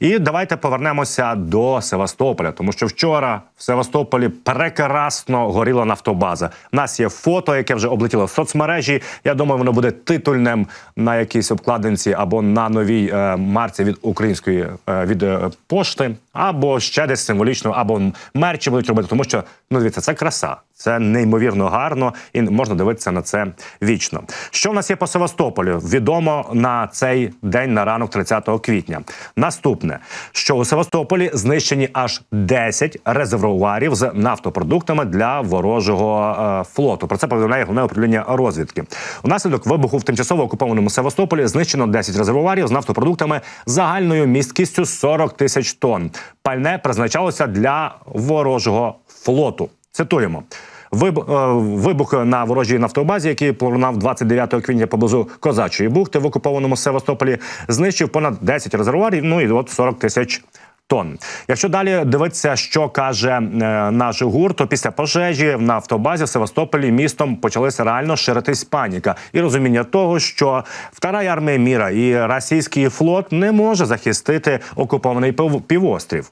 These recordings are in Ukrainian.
І давайте повернемося до Севастополя, тому що вчора в Севастополі прекрасно горіла нафтобаза. У нас є фото, яке вже облетіло в соцмережі. Я думаю, воно буде титульним на якійсь обкладинці або на новій е, марці від української е, від е, пошти, або ще десь символічно, або мерчі будуть робити, тому що ну дивіться, це краса. Це неймовірно гарно, і можна дивитися на це вічно. Що в нас є по Севастополю? Відомо на цей день на ранок 30 квітня. Наступне, що у Севастополі знищені аж 10 резервуарів з нафтопродуктами для ворожого е, флоту. Про це повідомляє головне управління розвідки. Унаслідок вибуху в тимчасово окупованому Севастополі знищено 10 резервуарів з нафтопродуктами загальною місткістю 40 тисяч тонн. Пальне призначалося для ворожого флоту. Цитуємо. Е, Вибух на ворожій нафтобазі, який пролунав 29 квітня поблизу Козачої бухти в окупованому Севастополі, знищив понад 10 резервуарів. Ну і от 40 тисяч. Тонн. Якщо далі дивитися, що каже е, наш гурт, то після пожежі в нафтобазі в Севастополі містом почалася реально ширитись паніка і розуміння того, що Вторая армія міра і російський флот не може захистити окупований пів- півострів.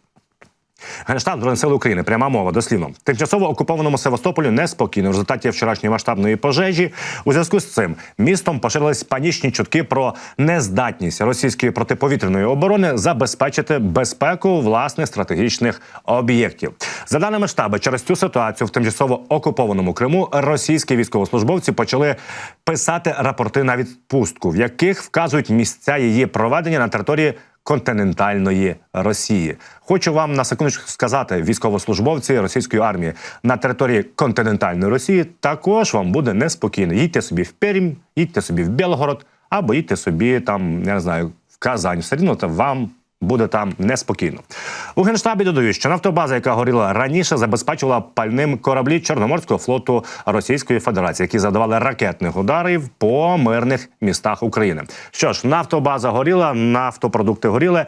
Генштаб Збройних сил України, пряма мова, дослівно. Тимчасово окупованому Севастополі неспокійно. В результаті вчорашньої масштабної пожежі. У зв'язку з цим містом поширились панічні чутки про нездатність російської протиповітряної оборони забезпечити безпеку власних стратегічних об'єктів. За даними штабу, через цю ситуацію в тимчасово окупованому Криму російські військовослужбовці почали писати рапорти на відпустку, в яких вказують місця її проведення на території континентальної Росії. Хочу вам на секундочку сказати, військовослужбовці російської армії на території континентальної Росії також вам буде неспокійно. Їдьте собі в Пермь, їдьте собі в Білгород, або їдьте собі там, я не знаю, в Казань. Все рівно вам. Буде там неспокійно. У генштабі додають, що нафтобаза, яка горіла раніше, забезпечувала пальним кораблі Чорноморського флоту Російської Федерації, які завдавали ракетних ударів по мирних містах України. Що ж, нафтобаза горіла, нафтопродукти горіли.